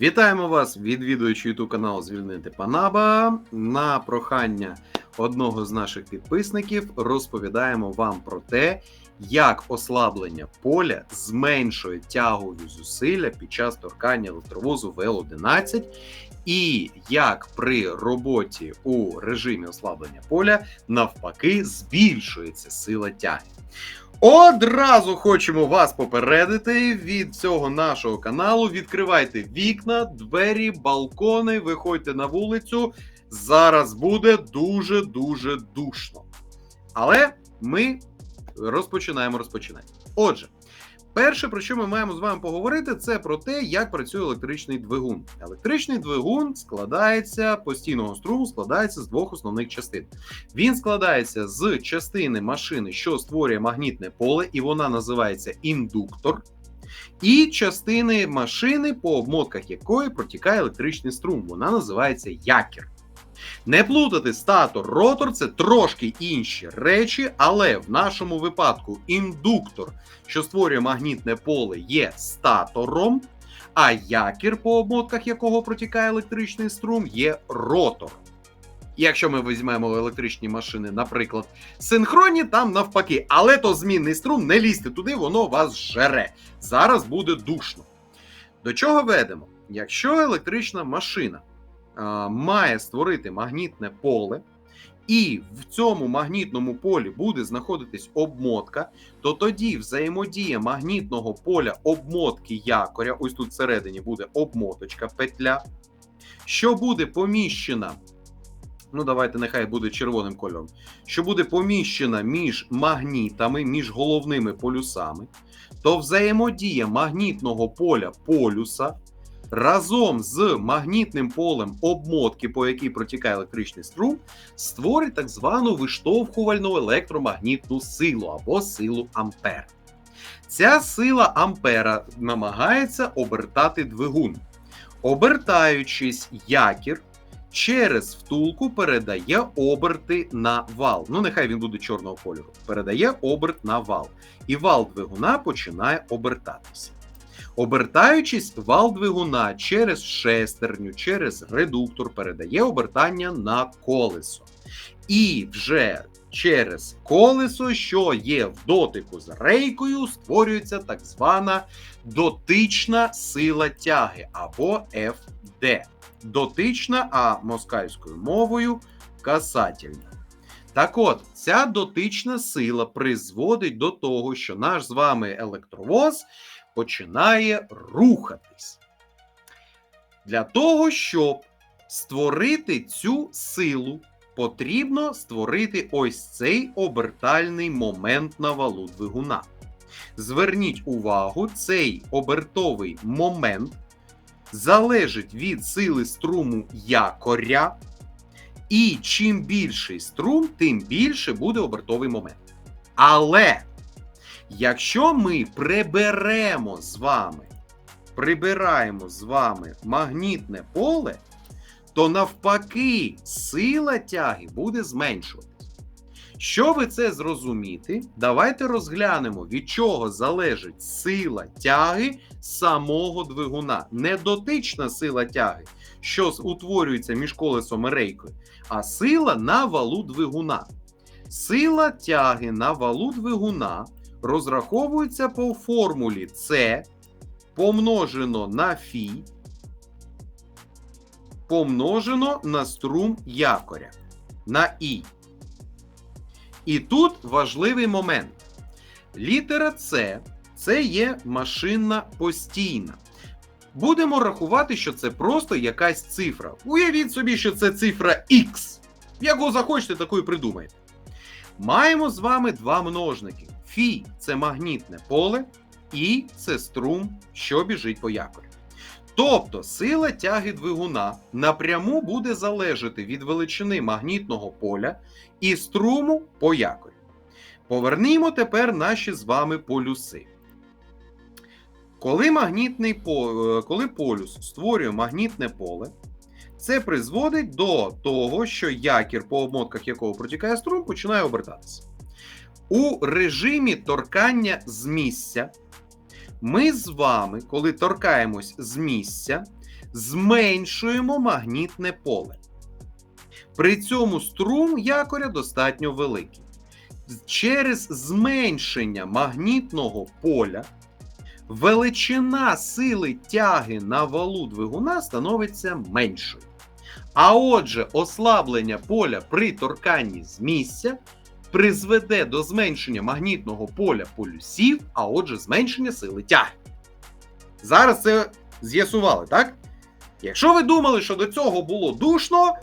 Вітаємо вас, відвідуючи YouTube канал Звільнити Панаба. На прохання одного з наших підписників розповідаємо вам про те, як ослаблення поля зменшує тягові зусилля під час торкання електровозу ВЛ-11, і як при роботі у режимі ослаблення поля навпаки збільшується сила тяги. Одразу хочемо вас попередити від цього нашого каналу. Відкривайте вікна, двері, балкони, виходьте на вулицю. Зараз буде дуже дуже душно. Але ми розпочинаємо розпочинати. Отже, перше, про що ми маємо з вами поговорити, це про те, як працює електричний двигун. Електричний двигун складається постійного струму, складається з двох основних частин. Він складається з частини машини, що створює магнітне поле, і вона називається індуктор, і частини машини, по обмотках якої протікає електричний струм. Вона називається якір. Не плутати статор, ротор це трошки інші речі, але в нашому випадку індуктор, що створює магнітне поле, є статором, а якір, по обмотках якого протікає електричний струм, є ротором. Якщо ми візьмемо електричні машини, наприклад, синхронні, там навпаки, але то змінний струм, не лізьте туди, воно вас жере. Зараз буде душно. До чого ведемо? Якщо електрична машина має створити магнітне поле, і в цьому магнітному полі буде знаходитись обмотка, то тоді взаємодія магнітного поля обмотки якоря, ось тут всередині буде обмоточка петля, що буде поміщена ну давайте нехай буде червоним кольором, що буде поміщена між магнітами, між головними полюсами, то взаємодія магнітного поля полюса разом з магнітним полем обмотки, по якій протікає електричний струм, створить так звану виштовхувальну електромагнітну силу або силу Ампер. Ця сила Ампера намагається обертати двигун. Обертаючись якір, через втулку передає оберти на вал. Ну, нехай він буде чорного кольору. Передає оберт на вал. І вал двигуна починає обертатися. Обертаючись, вал двигуна через шестерню, через редуктор передає обертання на колесо. І вже через колесо, що є в дотику з рейкою, створюється так звана дотична сила тяги або FD дотична, а москальською мовою касательна. Так от, ця дотична сила призводить до того, що наш з вами електровоз починає рухатись. Для того, щоб створити цю силу, потрібно створити ось цей обертальний момент на валу двигуна. Зверніть увагу, цей обертовий момент залежить від сили струму якоря, і чим більший струм, тим більше буде обертовий момент. Але якщо ми приберемо з вами, прибираємо з вами магнітне поле, то навпаки сила тяги буде зменшуватись. Щоб це зрозуміти, давайте розглянемо, від чого залежить сила тяги самого двигуна. Не дотична сила тяги, що утворюється між колесом і рейкою, а сила на валу двигуна. Сила тяги на валу двигуна розраховується по формулі С помножено на Фі, помножено на струм якоря на І. І тут важливий момент. Літера С це є машинна постійна. Будемо рахувати, що це просто якась цифра. Уявіть собі, що це цифра X. Яку захочете, таку і придумайте. Маємо з вами два множники. Фі це магнітне поле, і це струм, що біжить по якорі. Тобто сила тяги двигуна напряму буде залежати від величини магнітного поля і струму по якорі. Повернімо тепер наші з вами полюси. Коли магнітний по- е, коли полюс створює магнітне поле, це призводить до того, що якір, по обмотках якого протікає струм, починає обертатися. У режимі торкання з місця ми з вами, коли торкаємось з місця, зменшуємо магнітне поле. При цьому струм якоря достатньо великий. Через зменшення магнітного поля величина сили тяги на валу двигуна становиться меншою. А отже, ослаблення поля при торканні з місця призведе до зменшення магнітного поля полюсів, а отже, зменшення сили тяги. Зараз це з'ясували, так? Якщо ви думали, що до цього було душно,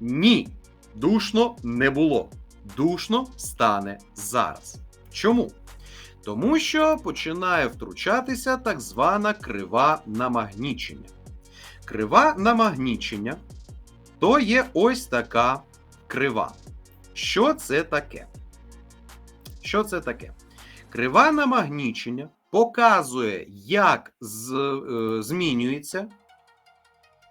ні, душно не було. Душно стане зараз. Чому? Тому що починає втручатися так звана крива намагнічення. Крива намагнічення то є ось така крива. Що це таке? Що це таке? Крива намагнічення показує, як з, е, змінюється.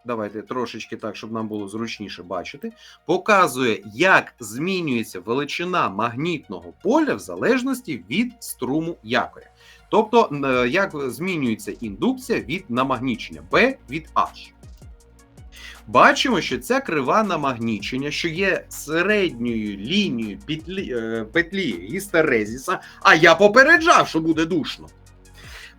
Давайте трошечки так, щоб нам було зручніше бачити. Показує, як змінюється величина магнітного поля в залежності від струму якоря. Тобто, е, як змінюється індукція від намагнічення B від H. Бачимо, що ця крива намагнічення, що є середньою лінією петлі, е, петлі гістерезіса, а я попереджав, що буде душно.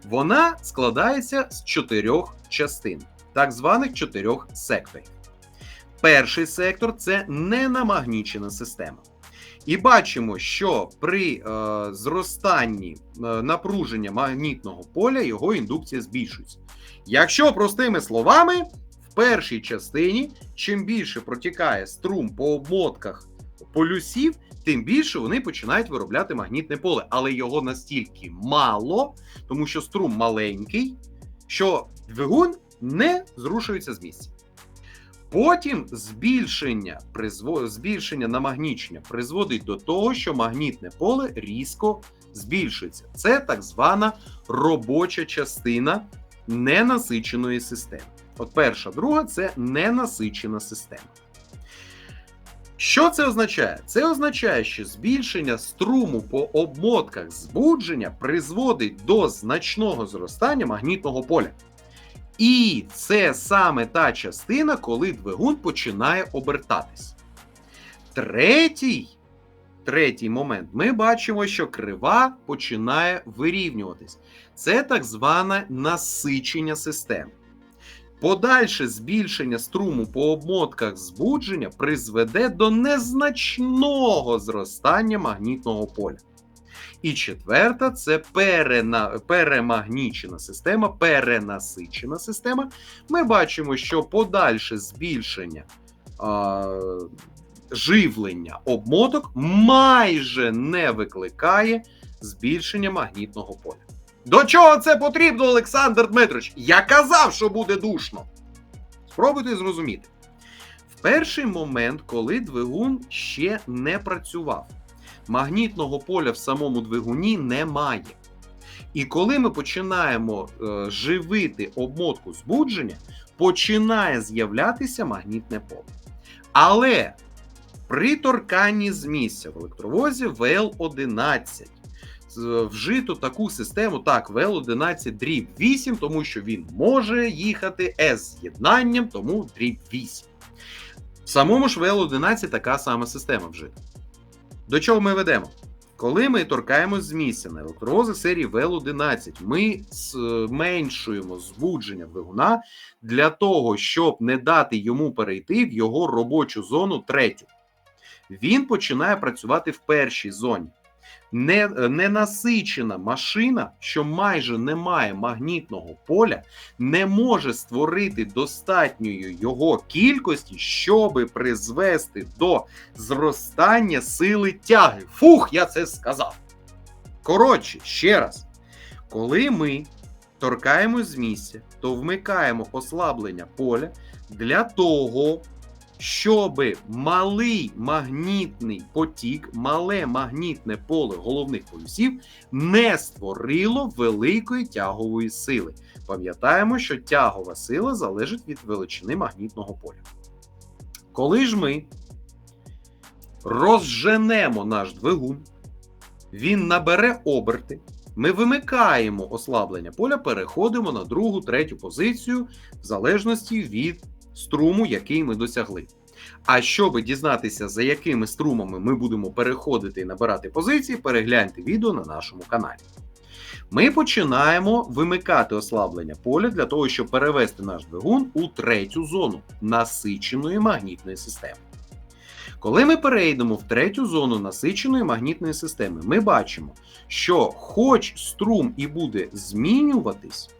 Вона складається з чотирьох частин, так званих чотирьох секторів. Перший сектор це ненамагнічена система. І бачимо, що при е, зростанні е, напруження магнітного поля його індукція збільшується. Якщо простими словами, першій частині, чим більше протікає струм по обмотках полюсів, тим більше вони починають виробляти магнітне поле, але його настільки мало, тому що струм маленький, що двигун не зрушується з місця. Потім збільшення збільшення намагнічення призводить до того, що магнітне поле різко збільшується. Це так звана робоча частина ненасиченої системи. От перша, друга це ненасичена система. Що це означає? Це означає, що збільшення струму по обмотках збудження призводить до значного зростання магнітного поля. І це саме та частина, коли двигун починає обертатись. Третій, третій момент ми бачимо, що крива починає вирівнюватись. Це так зване насичення системи. Подальше збільшення струму по обмотках збудження призведе до незначного зростання магнітного поля. І четверта це перена, перемагнічена система, перенасичена система. Ми бачимо, що подальше збільшення а, живлення обмоток майже не викликає збільшення магнітного поля. До чого це потрібно, Олександр Дмитрович? Я казав, що буде душно. Спробуйте зрозуміти. В перший момент, коли двигун ще не працював, магнітного поля в самому двигуні немає. І коли ми починаємо е, живити обмотку збудження, починає з'являтися магнітне поле. Але при торканні з місця в електровозі ВЛ-11 вжито таку систему, так, ВЛ-11 дріб 8, тому що він може їхати з з'єднанням, тому дріб 8. В самому ж ВЛ-11 така сама система вжита. До чого ми ведемо? Коли ми торкаємось з місця на електровозах серії ВЛ-11, ми зменшуємо збудження двигуна для того, щоб не дати йому перейти в його робочу зону третю. Він починає працювати в першій зоні. Не, ненасичена машина, що майже не має магнітного поля, не може створити достатньої його кількості, щоб призвести до зростання сили тяги. Фух, я це сказав. Коротше, ще раз, коли ми торкаємось з місця, то вмикаємо ослаблення поля для того, щоб малий магнітний потік, мале магнітне поле головних полюсів не створило великої тягової сили. Пам'ятаємо, що тягова сила залежить від величини магнітного поля. Коли ж ми розженемо наш двигун, він набере оберти, ми вимикаємо ослаблення поля, переходимо на другу, третю позицію в залежності від струму, який ми досягли. А щоб дізнатися, за якими струмами ми будемо переходити і набирати позиції, перегляньте відео на нашому каналі. Ми починаємо вимикати ослаблення поля для того, щоб перевести наш двигун у третю зону насиченої магнітної системи. Коли ми перейдемо в третю зону насиченої магнітної системи, ми бачимо, що хоч струм і буде змінюватись,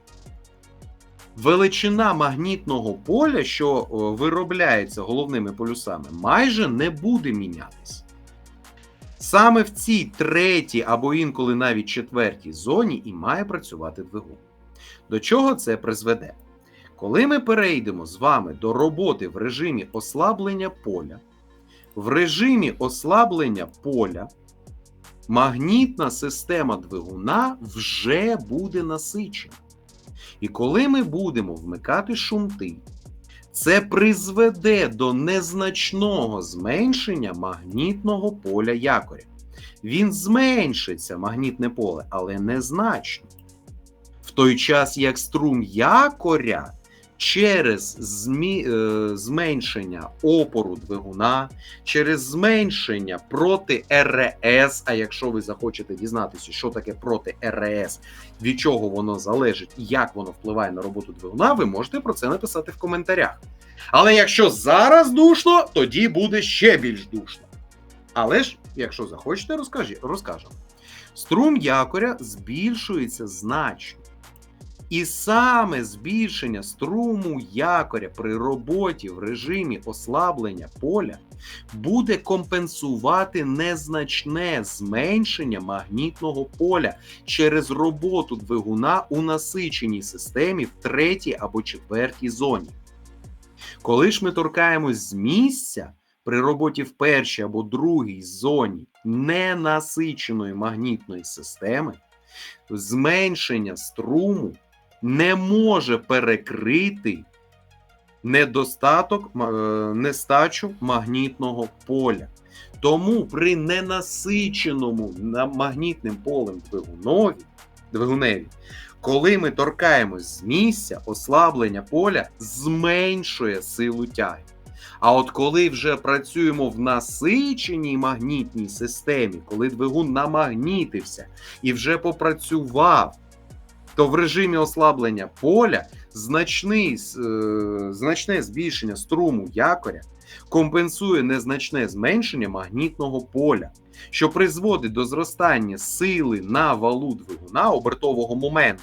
величина магнітного поля, що виробляється головними полюсами, майже не буде мінятись. Саме в цій третій або інколи навіть четвертій зоні і має працювати двигун. До чого це призведе? Коли ми перейдемо з вами до роботи в режимі ослаблення поля, в режимі ослаблення поля магнітна система двигуна вже буде насичена. І коли ми будемо вмикати шумти, це призведе до незначного зменшення магнітного поля якоря. Він зменшиться, магнітне поле, але незначно. В той час як струм якоря через змі... е, зменшення опору двигуна, через зменшення проти РС, а якщо ви захочете дізнатися, що таке проти РС, від чого воно залежить і як воно впливає на роботу двигуна, ви можете про це написати в коментарях. Але якщо зараз душно, тоді буде ще більш душно. Але ж, якщо захочете, розкажі, розкажемо. Струм якоря збільшується значно. І саме збільшення струму якоря при роботі в режимі ослаблення поля буде компенсувати незначне зменшення магнітного поля через роботу двигуна у насиченій системі в третій або четвертій зоні. Коли ж ми торкаємось з місця при роботі в першій або другій зоні ненасиченої магнітної системи, зменшення струму не може перекрити недостаток, е, нестачу магнітного поля. Тому при ненасиченому магнітним полем двигунові, двигуневі, коли ми торкаємось з місця, ослаблення поля зменшує силу тяги. А от коли вже працюємо в насиченій магнітній системі, коли двигун намагнітився і вже попрацював, то в режимі ослаблення поля значний, е, значне збільшення струму якоря компенсує незначне зменшення магнітного поля, що призводить до зростання сили на валу двигуна обертового моменту.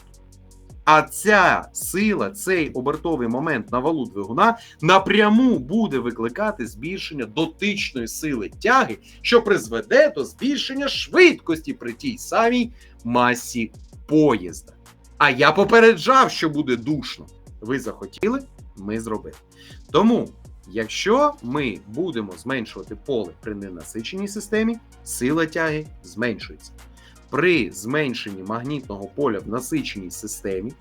А ця сила, цей обертовий момент на валу двигуна напряму буде викликати збільшення дотичної сили тяги, що призведе до збільшення швидкості при тій самій масі поїзда. А я попереджав, що буде душно. Ви захотіли, ми зробили. Тому, якщо ми будемо зменшувати поле при ненасиченій системі, сила тяги зменшується. При зменшенні магнітного поля в насиченій системі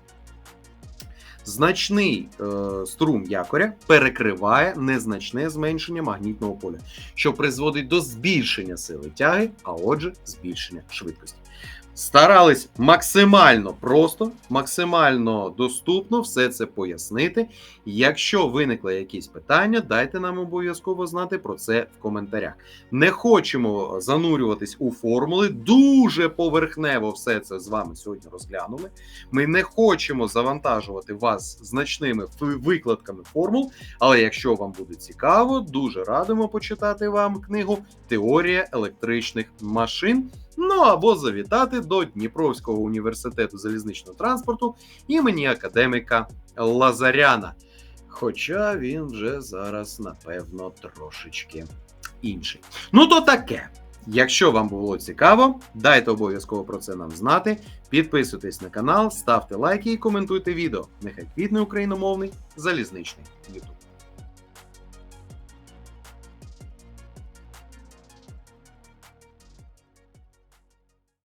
значний е, струм якоря перекриває незначне зменшення магнітного поля, що призводить до збільшення сили тяги, а отже, збільшення швидкості. Старались максимально просто, максимально доступно все це пояснити. Якщо виникли якісь питання, дайте нам обов'язково знати про це в коментарях. Не хочемо занурюватись у формули. Дуже поверхнево все це з вами сьогодні розглянули. Ми не хочемо завантажувати вас значними викладками формул. Але якщо вам буде цікаво, дуже радимо почитати вам книгу Теорія електричних машин. Ну або завітати до Дніпровського університету залізничного транспорту імені академіка Лазаряна. Хоча він вже зараз, напевно, трошечки інший. Ну, то таке. Якщо вам було цікаво, дайте обов'язково про це нам знати. Підписуйтесь на канал, ставте лайки і коментуйте відео. Нехай квітне україномовний залізничний YouTube.